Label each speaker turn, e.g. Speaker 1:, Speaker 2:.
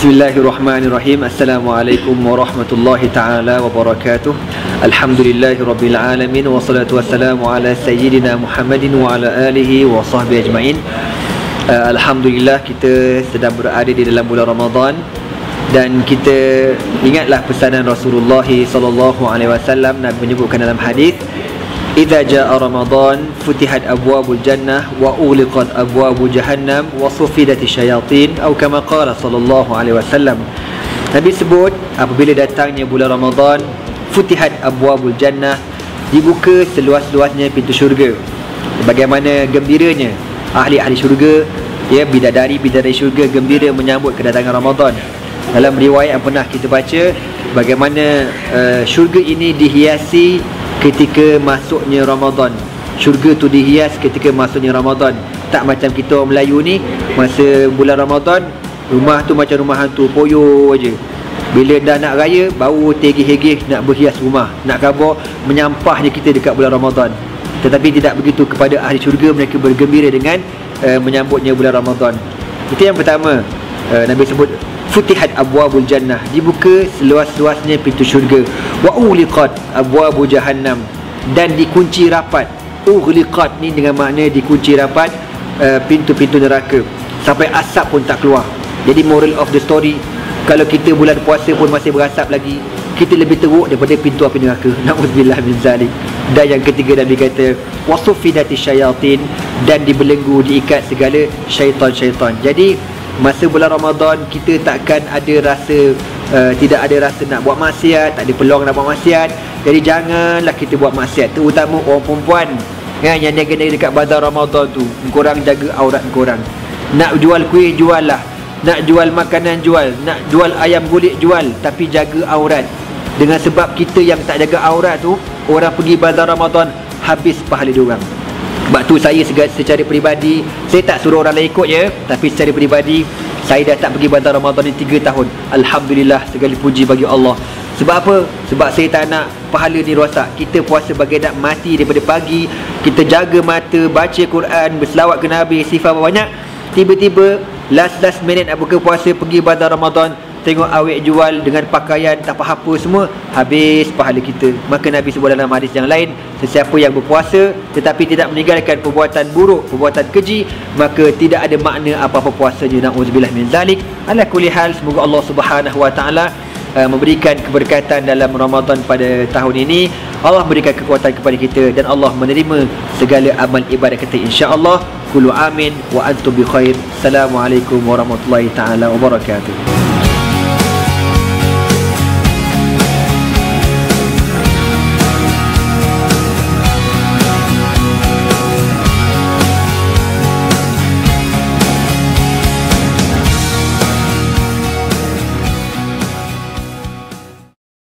Speaker 1: Bismillahirrahmanirrahim. Assalamualaikum warahmatullahi ta'ala wabarakatuh. Alhamdulillahirabbil alamin. Wassalatu wassalamu ala sayyidina Muhammadin Wa ala alihi wa sahbihi ajma'in. Uh, Alhamdulillah kita sedang berada di dalam bulan Ramadan. Dan kita ingatlah pesanan Rasulullah sallallahu alaihi wasallam Nabi menyebutkan dalam hadis Idza jaa Ramadan futihat abwabul jannah wa ughliqat abwabu jahannam wa sufidat syayatin atau kama qala sallallahu alaihi wasallam. Nabi sebut apabila datangnya bulan Ramadan futihat abwabul jannah dibuka seluas-luasnya pintu syurga. Bagaimana gembiranya ahli-ahli syurga ya bidadari-bidadari syurga gembira menyambut kedatangan Ramadan. Dalam riwayat yang pernah kita baca bagaimana uh, syurga ini dihiasi ketika masuknya Ramadan. Syurga tu dihias ketika masuknya Ramadan. Tak macam kita orang Melayu ni masa bulan Ramadan rumah tu macam rumah hantu poyo aja bila dah nak raya baru tegih-hegih nak berhias rumah. Nak khabar menyampahnya kita dekat bulan Ramadan. Tetapi tidak begitu kepada ahli syurga mereka bergembira dengan uh, menyambutnya bulan Ramadan. Itu yang pertama. Uh, Nabi sebut futihat abwabul jannah. Dibuka seluas-luasnya pintu syurga. Wa uliqat abwabu jahannam. Dan dikunci rapat. Uliqat ni dengan makna dikunci rapat uh, pintu-pintu neraka. Sampai asap pun tak keluar. Jadi moral of the story kalau kita bulan puasa pun masih berasap lagi kita lebih teruk daripada pintu api neraka. Na'udzubillah min zalik. Dan yang ketiga Nabi kata wasufidati syayatin. Dan dibelenggu diikat segala syaitan-syaitan. Jadi masa bulan Ramadan kita takkan ada rasa uh, tidak ada rasa nak buat maksiat, tak ada peluang nak buat maksiat. Jadi janganlah kita buat maksiat, terutama orang perempuan kan yang dia kena dekat bazar Ramadan tu. Korang jaga aurat korang. Nak jual kuih jual lah. Nak jual makanan jual, nak jual ayam gulik jual tapi jaga aurat. Dengan sebab kita yang tak jaga aurat tu, orang pergi bazar Ramadan habis pahala dia orang. Sebab tu saya secara peribadi Saya tak suruh orang lain ikut je. Tapi secara peribadi Saya dah tak pergi bantar Ramadan ni 3 tahun. Alhamdulillah segala puji bagi Allah. Sebab apa? Sebab saya tak nak pahala ni rosak. Kita puasa bagi nak mati daripada pagi. Kita jaga mata, baca Quran Berselawat ke Nabi, sifat banyak. Tiba-tiba Last-last minute nak buka puasa Pergi bantar Ramadan Tengok awet jual dengan pakaian tak apa apa semua Habis pahala kita. Maka Nabi sebut dalam hadis yang lain Sesiapa yang berpuasa Tetapi tidak meninggalkan perbuatan buruk Perbuatan keji Maka tidak ada makna apa-apa puasanya. Na'udzubillah min zalik. Ala kulihal Semoga Allah subhanahu wa ta'ala uh, Memberikan keberkatan dalam Ramadan pada tahun ini. Allah memberikan kekuatan kepada kita Dan Allah menerima segala amal ibadat kita InsyaAllah. Kulu amin Wa antum bi khair. Assalamualaikum warahmatullahi ta'ala wabarakatuh